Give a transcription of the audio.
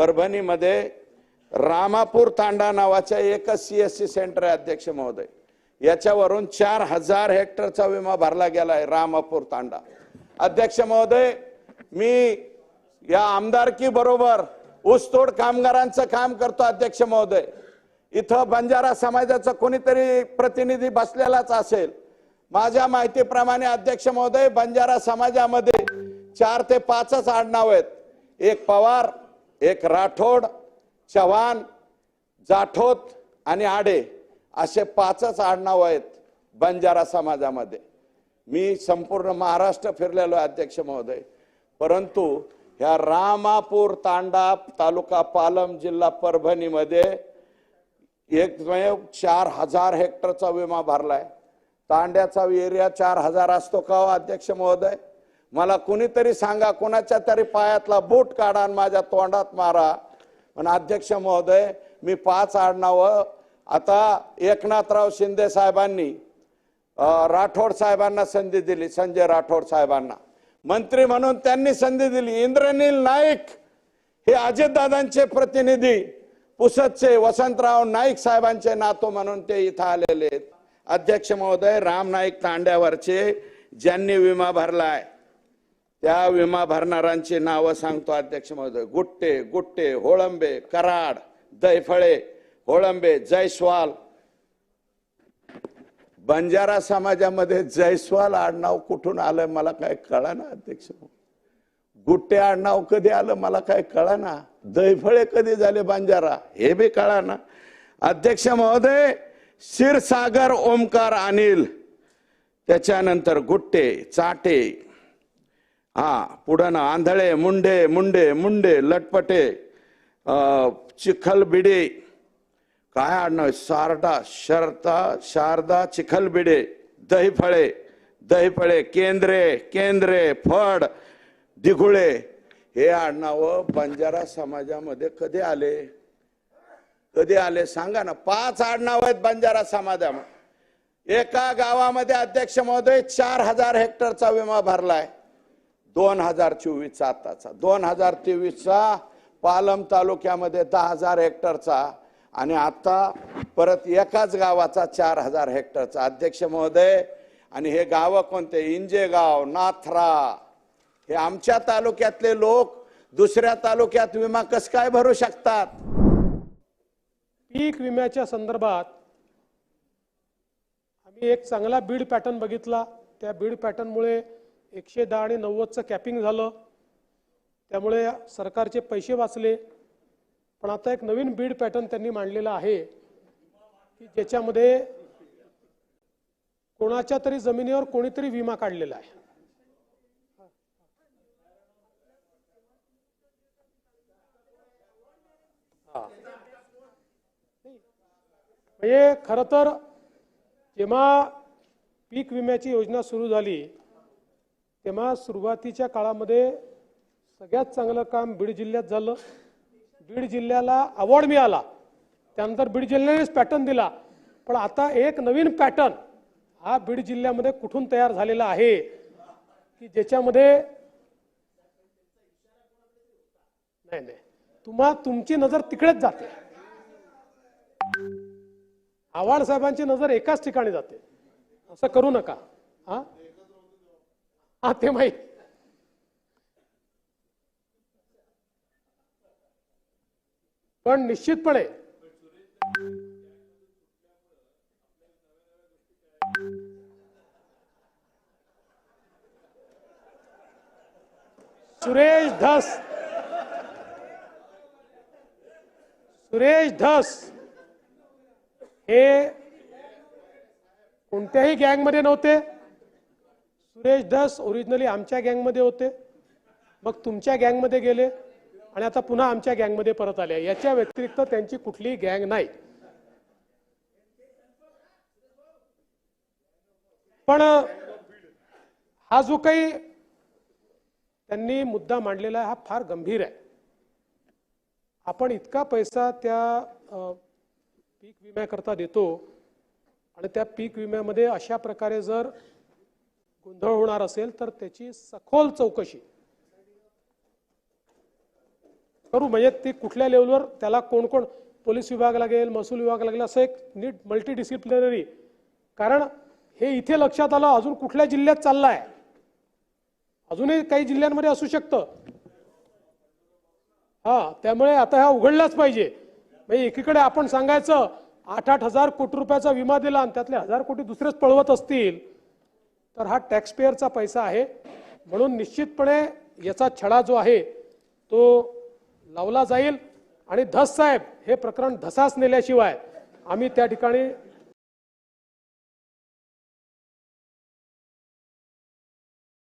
परभणीमध्ये रामापूर तांडा नावाच्या एकच C S C centre आहे अध्यक्ष महोदय. याच्यावरून चार हजार हेक्टरचा विमा भरला गेला आहे रामापूर तांडा. अध्यक्ष महोदय मी या आमदारकी बरोबर ऊसतोड कामगारांचं काम करतो अध्यक्ष महोदय. इथं बंजारा समाजाचा कोणीतरी प्रतिनिधी बसलेलाच असेल. माझ्या माहितीप्रमाणे अध्यक्ष महोदय बंजारा समाजामध्ये चार ते पाचच आडनाव आहेत. एक पवार एक राठोड चव्हाण जाठोत आणि आडे असे पाचच आडनाव आहेत बंजारा समाजामध्ये. मी संपूर्ण महाराष्ट्र फिरलेलो आहे अध्यक्ष महोदय. परंतु ह्या रामापूर तांडा तालुका पालम जिल्हा परभणीमध्ये एकमेव चार हजार हेक्टरचा विमा भरलाय. तांड्याचा एरिया चार हजार असतो का हो अध्यक्ष महोदय? मला कुणीतरी सांगा कोणाच्या तरी पायातला बूट काढा आणि माझ्या तोंडात मारा. पण अध्यक्ष महोदय मी पाच आडनावं आता एकनाथराव शिंदे साहेबांनी राठोड साहेबांना संधी दिली संजय राठोड साहेबांना. मंत्री म्हणून त्यांनी संधी दिली. इंद्रनील नाईक हे अजितदादांचे प्रतिनिधी पुसदचे वसंतराव नाईक साहेबांचे नातू म्हणून ते इथं आलेले आहेत. अध्यक्ष महोदय राम नाईक तांड्यावरचे ज्यांनी विमा भरलाय. त्या विमा भरणाऱ्यांची नावं सांगतो अध्यक्ष महोदय. गुट्टे गुट्टे होळंबे कराड दैफळे होळंबे जयस्वाल बंजारा समाजामध्ये जयस्वाल आडनाव कुठून आलं मला काय कळा ना अध्यक्ष गुट्टे आडनाव कधी आलं मला काय कळा ना दैफळे कधी झाले बंजारा? हे बी कळा ना अध्यक्ष महोदय क्षीरसागर ओमकार अनिल. त्याच्यानंतर गुट्टे चाटे हा पुढं ना आंधळे मुंडे मुंडे मुंडे लटपटे अं, चिखलबिडे काय आडनाव आहे? शरता शारदा चिखलबिडे दहीफळे दहीफळे केंद्रे केंद्रे फड दिघुळे हे आडनाव बंजारा समाजामध्ये कधी आले कधी आले सांगा ना पाच आडनाव आहेत बंजारा समाजामध्ये एका गावामध्ये अध्यक्ष महोदय चार हजार हेक्टरचा विमा भरलाय दोन हजार चोवीसचा आताचा. दोन हजार तेवीसचा पालम तालुक्यामध्ये दहा हजार हेक्टरचा आणि आता परत एकाच गावाचा चार हजार हेक्टरचा. अध्यक्ष महोदय आणि हे गावं कोणते? इंजेगाव नाथरा. हे आमच्या तालुक्यातले लोक दुसऱ्या तालुक्यात विमा कस काय भरू शकतात? पीक विम्याच्या संदर्भात आम्ही एक चांगला बीड पॅटर्न बघितला. त्या बीड पॅटर्नमुळे एकशे दहा आणि नव्वदचं कॅपिंग झालं. त्यामुळे सरकारचे पैसे वाचले. पण आता एक नवीन बीड पॅटर्न त्यांनी मांडलेला आहे की ज्याच्यामध्ये कोणाच्या तरी जमिनीवर कोणीतरी विमा काढलेला आहे. म्हणजे खरं तर जेव्हा पीक विम्याची योजना सुरू झाली तेव्हा सुरुवातीच्या काळामध्ये सगळ्यात चांगलं काम बीड जिल्ह्यात झालं. बीड जिल्ह्याला अवॉर्ड मिळाला. त्यानंतर बीड जिल्ह्यानेच पॅटर्न दिला. पण आता एक नवीन पॅटर्न हा बीड जिल्ह्यामध्ये कुठून तयार झालेला आहे? की ज्याच्यामध्ये नाही नाही. तुम्हा तुमची नजर तिकडेच जाते. आव्हाड साहेबांची नजर एकाच ठिकाणी जाते. असं करू नका. हा? हा ते माहीत पण निश्चितपणे सुरेश धस। सुरेश धस। हे कोणत्याही गँगमध्ये नव्हते सुरेश धस ओरिजिनली आमच्या गँगमध्ये होते. मग तुमच्या गँगमध्ये गेले आणि आता पुन्हा आमच्या गँगमध्ये परत आले. याच्या व्यतिरिक्त त्यांची कुठलीही गँग नाही. पण हा जो काही त्यांनी मुद्दा मांडलेला आहे हा फार गंभीर आहे. आपण इतका पैसा त्या पीक विम्याकरता देतो आणि त्या पीक विम्यामध्ये अशा प्रकारे जर गोंधळ होणार असेल तर त्याची सखोल चौकशी. करू म्हणजे ती कुठल्या लेवलवर त्याला कोण कोण पोलीस विभाग लागेल महसूल विभाग लागेल असं एक नीट मल्टी डिसिप्लिनरी कारण हे इथे लक्षात आलं अजून कुठल्या जिल्ह्यात चाललाय? अजूनही काही जिल्ह्यांमध्ये असू शकतं. हा त्यामुळे आता हा उघडलाच पाहिजे. म्हणजे एकीकडे आपण सांगायचं आठ आठ हजार कोटी रुपयाचा विमा दिला आणि त्यातले हजार कोटी दुसरेच पळवत असतील. तर हा टॅक्सपेअरचा पैसा आहे. म्हणून निश्चितपणे याचा छडा जो आहे तो लावला जाईल. आणि धस साहेब हे प्रकरण धसास नेल्याशिवाय आम्ही त्या ठिकाणी